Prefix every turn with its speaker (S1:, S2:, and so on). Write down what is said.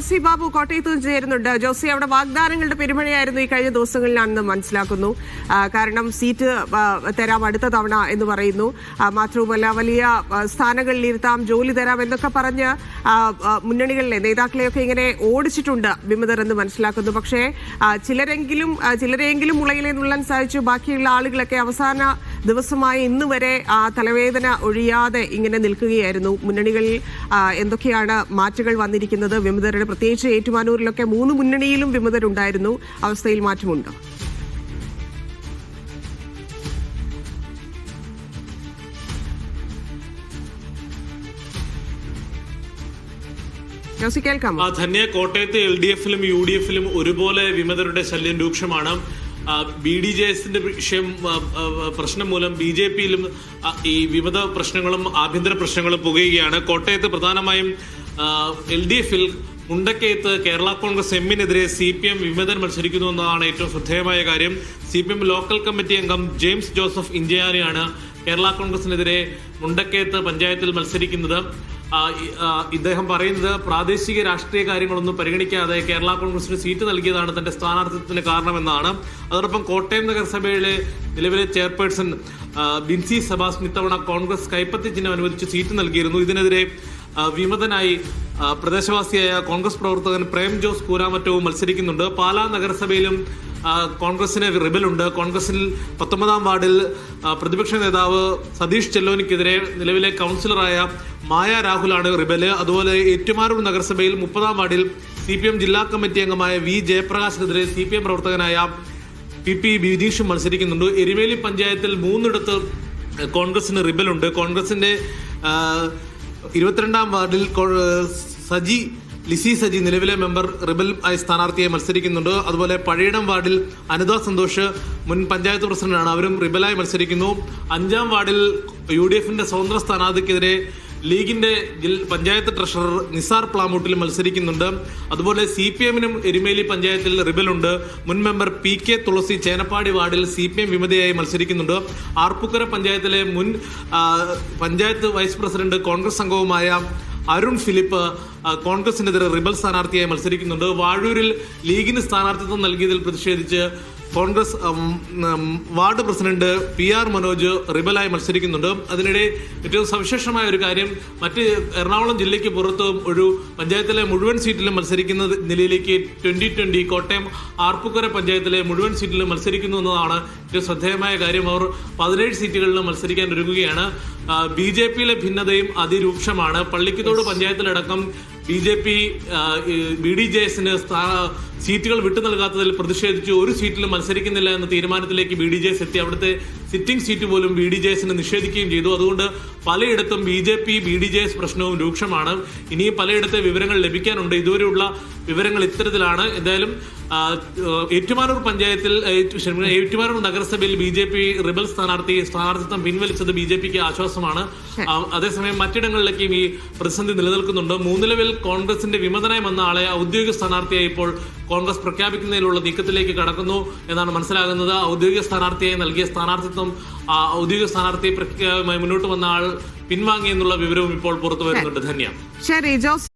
S1: ജോസി ബാബു കോട്ടയത്ത് ചേരുന്നുണ്ട്. ജോസി അവിടെ വാഗ്ദാനങ്ങളുടെ പെരുമഴയായിരുന്നു ഈ കഴിഞ്ഞ ദിവസങ്ങളിലാണെന്ന് മനസ്സിലാക്കുന്നു. കാരണം സീറ്റ് തരാം അടുത്ത തവണ എന്ന് പറയുന്നു. മാത്രവുമല്ല വലിയ സ്ഥാനങ്ങളിൽ ഇരുത്താം ജോലി തരാം എന്നൊക്കെ പറഞ്ഞ് മുന്നണികളിലെ നേതാക്കളെയൊക്കെ ഇങ്ങനെ ഓടിച്ചിട്ടുണ്ട് വിമതർ എന്ന് മനസ്സിലാക്കുന്നു. പക്ഷേ ചിലരെങ്കിലും ചിലരെയെങ്കിലും മുളയിലെ നുള്ളാൻ സാധിച്ചു. ബാക്കിയുള്ള ആളുകളൊക്കെ അവസാന ദിവസമായ ഇന്ന് വരെ തലവേദന ഒഴിയാതെ ഇങ്ങനെ നിൽക്കുകയായിരുന്നു. മുന്നണികളിൽ എന്തൊക്കെയാണ് മാറ്റുകൾ വന്നിരിക്കുന്നത്? വിമതരുടെ പ്രത്യേകിച്ച് ഏറ്റുമാനൂരിലൊക്കെ മൂന്ന് മുന്നണിയിലും വിമതരുണ്ടായിരുന്നു അവസ്ഥയിൽ മാറ്റമുണ്ട്?
S2: ധന്യ കോട്ടയത്ത് എൽ ഡി എഫിലും യു ഡി എഫിലും ഒരുപോലെ വിമതരുടെ ശല്യം രൂക്ഷമാണ്. ബി ഡി ജെ എസിന്റെ വിഷയം പ്രശ്നം മൂലം ബി ജെ പിയിലും ഈ വിമത പ്രശ്നങ്ങളും ആഭ്യന്തര പ്രശ്നങ്ങളും പുകയുകയാണ്. കോട്ടയത്ത് പ്രധാനമായും എൽ ഡി എഫിൽ മുണ്ടക്കയത്ത് കേരള കോൺഗ്രസ് എമ്മിനെതിരെ സി പി എം വിമതൻ മത്സരിക്കുന്നു എന്നതാണ് ഏറ്റവും ശ്രദ്ധേയമായ കാര്യം. C P M local committee അംഗം ജെയിംസ് ജോസഫ് ഇഞ്ചയാനിയാണ് കേരള കോൺഗ്രസിനെതിരെ മുണ്ടക്കയത്ത് പഞ്ചായത്തിൽ മത്സരിക്കുന്നത്. ഇദ്ദേഹം പറയുന്നത് പ്രാദേശിക രാഷ്ട്രീയ കാര്യങ്ങളൊന്നും പരിഗണിക്കാതെ കേരള കോൺഗ്രസിന് സീറ്റ് നൽകിയതാണ് തന്റെ സ്ഥാനാർത്ഥിത്വത്തിന് കാരണമെന്നാണ്. അതോടൊപ്പം കോട്ടയം നഗരസഭയിലെ നിലവിലെ ചെയർപേഴ്സൺ ബിൻസി സെബാസ്റ്റ്യൻ ഇത്തവണ കോൺഗ്രസ് കൈപ്പത്തി ചിഹ്നം അനുവദിച്ച് സീറ്റ് നൽകിയിരുന്നു. ഇതിനെതിരെ വിമതനായി പ്രദേശവാസിയായ കോൺഗ്രസ് പ്രവർത്തകൻ പ്രേം ജോസ് കൂരാമറ്റവും മത്സരിക്കുന്നുണ്ട്. പാലാ നഗരസഭയിലും കോൺഗ്രസിന് റിബലുണ്ട്. കോൺഗ്രസിൽ പത്തൊമ്പതാം വാർഡിൽ പ്രതിപക്ഷ നേതാവ് സതീഷ് ചെല്ലോനിക്കെതിരെ നിലവിലെ കൗൺസിലറായ മായ രാഹുലാണ് റിബൽ. അതുപോലെ ഏറ്റുമാനൂർ നഗരസഭയിൽ മുപ്പതാം വാർഡിൽ സി പി എം ജില്ലാ കമ്മിറ്റി അംഗമായ വി ജയപ്രകാശിനെതിരെ സി പി എം പ്രവർത്തകനായ പി പി ബിനീഷും മത്സരിക്കുന്നുണ്ട്. എരുമേലി പഞ്ചായത്തിൽ മൂന്നിടത്ത് കോൺഗ്രസിന് റിബലുണ്ട്. കോൺഗ്രസിന്റെ ഇരുപത്തിരണ്ടാം വാർഡിൽ സജി ലിസി സജി നിലവിലെ മെമ്പർ റിബൽ ആയി സ്ഥാനാർത്ഥിയെ മത്സരിക്കുന്നുണ്ട്. അതുപോലെ പഴയിടം വാർഡിൽ അനിത സന്തോഷ് മുൻ പഞ്ചായത്ത് പ്രസിഡന്റാണ്. അവരും റിബലായി മത്സരിക്കുന്നു. അഞ്ചാം വാർഡിൽ യു ഡി എഫിന്റെ സ്വതന്ത്ര സ്ഥാനാർത്ഥിക്കെതിരെ ലീഗിന്റെ പഞ്ചായത്ത് ട്രഷറർ നിസാർ പ്ലാമൂട്ടിൽ മത്സരിക്കുന്നുണ്ട്. അതുപോലെ സി പി എമ്മിനും എരുമേലി പഞ്ചായത്തിൽ റിബലുണ്ട്. മുൻ member P K Thulasi Chenappady വാർഡിൽ സി പി എം വിമതയായി മത്സരിക്കുന്നുണ്ട്. ആർപ്പുക്കര പഞ്ചായത്തിലെ മുൻ പഞ്ചായത്ത് വൈസ് പ്രസിഡന്റ് കോൺഗ്രസ് അംഗവുമായ അരുൺ ഫിലിപ്പ് കോൺഗ്രസിനെതിരെ റിബൽ സ്ഥാനാർത്ഥിയായി മത്സരിക്കുന്നുണ്ട്. വാഴൂരിൽ ലീഗിന് സ്ഥാനാർത്ഥിത്വം നൽകിയതിൽ പ്രതിഷേധിച്ച് Congress ward president P R Manoj റിബലായി മത്സരിക്കുന്നുണ്ട്. അതിനിടെ ഏറ്റവും സവിശേഷമായ ഒരു കാര്യം മറ്റ് എറണാകുളം ജില്ലയ്ക്ക് പുറത്ത് ഒരു പഞ്ചായത്തിലെ മുഴുവൻ സീറ്റിലും മത്സരിക്കുന്ന നിലയിലേക്ക് ട്വന്റി ട്വന്റി കോട്ടയം ആർപ്പുക്കര പഞ്ചായത്തിലെ മുഴുവൻ സീറ്റിലും മത്സരിക്കുന്നു എന്നതാണ് ഏറ്റവും ശ്രദ്ധേയമായ കാര്യം. അവർ പതിനേഴ് സീറ്റുകളിലും മത്സരിക്കാൻ ഒരുങ്ങുകയാണ്. ബി ജെ പിയിലെ ഭിന്നതയും അതിരൂക്ഷമാണ്. Pallikathodu പഞ്ചായത്തിലടക്കം B J P B D J എസിന് സീറ്റുകൾ വിട്ടു നൽകാത്തതിൽ പ്രതിഷേധിച്ച്. ഒരു സീറ്റിലും മത്സരിക്കുന്നില്ല എന്ന തീരുമാനത്തിലേക്ക് ബി ഡി ജെ എസ് എത്തി. അവിടുത്തെ സിറ്റിംഗ് സീറ്റ് പോലും ബി ഡി ജെ എസിന് നിഷേധിക്കുകയും ചെയ്തു. അതുകൊണ്ട് പലയിടത്തും B J P B D J S പ്രശ്നവും രൂക്ഷമാണ്. ഇനിയും പലയിടത്തെ വിവരങ്ങൾ ലഭിക്കാനുണ്ട്. ഇതുവരെയുള്ള വിവരങ്ങൾ ഇത്തരത്തിലാണ്. എന്തായാലും ഏറ്റുമാനൂർ പഞ്ചായത്തിൽ ഏറ്റ് ഏറ്റുമാനൂർ നഗരസഭയിൽ ബി ജെ പി റിബൽ സ്ഥാനാർത്ഥി സ്ഥാനാർത്ഥിത്വം പിൻവലിച്ചത് ബി ജെ പിക്ക് ആശ്വാസമാണ്. അതേസമയം മറ്റിടങ്ങളിലേക്കും ഈ പ്രതിസന്ധി നിലനിൽക്കുന്നുണ്ട്. മൂന്നിലവിൽ കോൺഗ്രസിന്റെ വിമതനായി വന്ന ആളെ ഔദ്യോഗിക സ്ഥാനാർത്ഥിയായി ഇപ്പോൾ കോൺഗ്രസ് പ്രഖ്യാപിക്കുന്നതിലുള്ള നീക്കത്തിലേക്ക് കടക്കുന്നു എന്നാണ് മനസ്സിലാകുന്നത്. ഔദ്യോഗിക സ്ഥാനാർത്ഥിയായി നൽകിയ സ്ഥാനാർത്ഥിത്വം ഔദ്യോഗിക സ്ഥാനാർത്ഥി മുന്നോട്ട് വന്ന ആൾ പിൻവാങ്ങിയെന്നുള്ള വിവരവും ഇപ്പോൾ പുറത്തു വരുന്നുണ്ട്. ധന്യ.
S1: ശരി ജോസ്